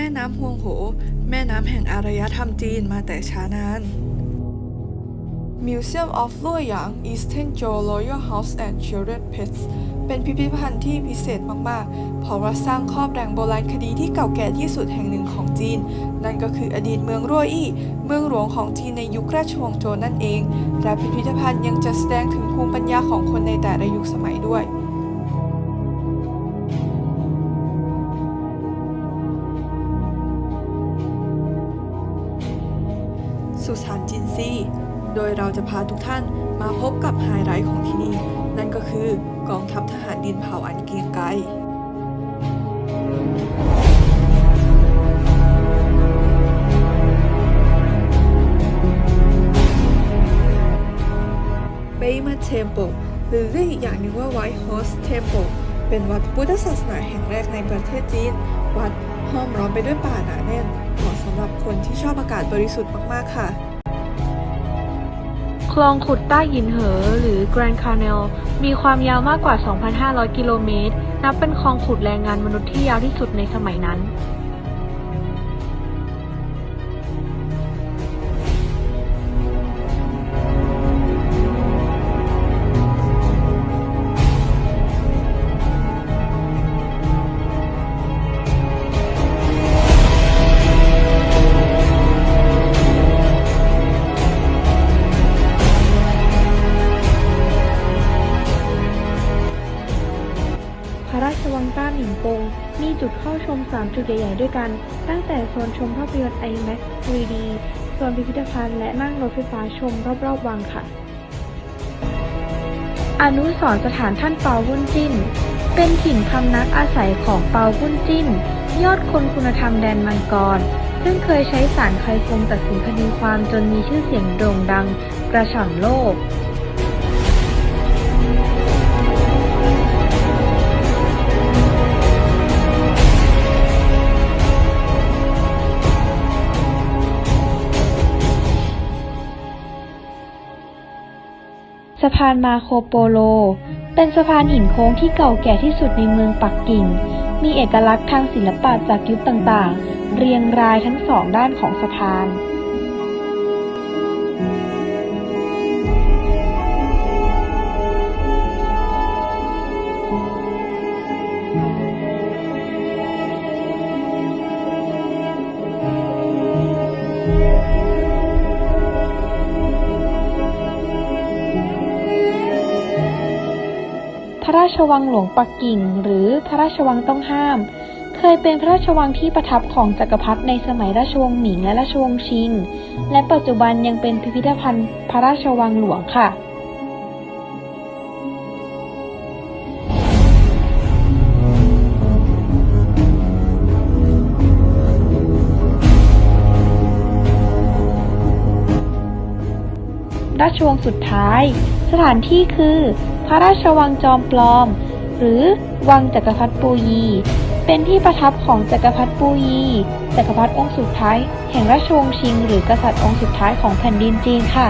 แม่น้ำฮวงโห แม่น้ำแห่งอารยธรรมจีนมาแต่ช้านาน Museum of Luoyang Eastern Zhou Royal House and Children Pets เป็นพิพิธภัณฑ์ที่พิเศษมาก ๆ เพราะว่าสร้างครอบแหล่งโบราณคดีที่เก่าแก่ที่สุดแห่งหนึ่งของจีน นั่นก็คืออดีตเมืองรั่วอี้ เมืองหลวงของจีนในยุคราชวงศ์โจวนั่นเอง และพิพิธภัณฑ์ยังจะแสดงถึงภูมิปัญญาของคนในแต่ละยุคสมัยด้วย สุสานจินซีโดยเราจะพาทุกท่านมาพบกับไฮไลท์ของที่นี่ นั่นก็คือกองทัพทหารดินเผาอันเกียงไกร b a y m a Temple หรือเรียกอีกอย่างหนึ่งว่า White Horse Temple เป็ เป็นวัดพุทธศาสนาแห่งแรกในประเทศจีน วัดห้อมล้อมไปด้วยป่าหนาแน่น เหมาะสำหรับคนที่ชอบอากาศบริสุทธิ์มาก ๆ ค่ะ คลองขุดใต้หินเหอ หรือ Grand Canal มีความยาวมากกว่า 2,500 กิโลเมตร นับเป็นคลองขุดแรงงานมนุษย์ที่ยาวที่สุดในสมัยนั้น วังต้าหมิงกงมีจุดเข้าชม 3 จุดใหญ่ๆด้วยกัน ตั้งแต่โซนชมภาพยนตร์ IMAX 3D โซนพิพิธภัณฑ์และนั่งรถไฟฟ้าชมรอบๆวังค่ะ อนุสรสถานท่านเปาวุ้นจิ้น เป็นถิ่นพำนักอาศัยของเปาวุ้นจิ้น ยอดคนคุณธรรมแดนมังกร ซึ่งเคยใช้ศาลไคฟงตัดสินคดีความจนมีชื่อเสียงโด่งดัง กระฉ่อนโลก สะพานมาโคโปโล เป็นสะพานหินโค้งที่เก่าแก่ที่สุดในเมืองปักกิ่ง มีเอกลักษณ์ทางศิลปะจากยุคต่างๆ เรียงรายทั้งสองด้านของสะพาน ระราชวังหลวงปักกิ่ง หรือพระราชวังต้องห้าม เคยเป็นพระราชวังที่ประทับของจักรพรรดิในสมัยราชวงศ์หมิงและราชวงศ์ชิง และปัจจุบันยังเป็นพิพิธภัณฑ์พระราชวังหลวงค่ะราชวงศ์สุดท้าย สถานที่คือ พระราชวังจอมปลอม หรือวังจักรพรรดิปูยี เป็นที่ประทับของจักรพรรดิปูยี จักรพรรดิองค์สุดท้าย แห่งราชวงศ์ชิง หรือกษัตริย์องค์สุดท้ายของแผ่นดินจีนค่ะ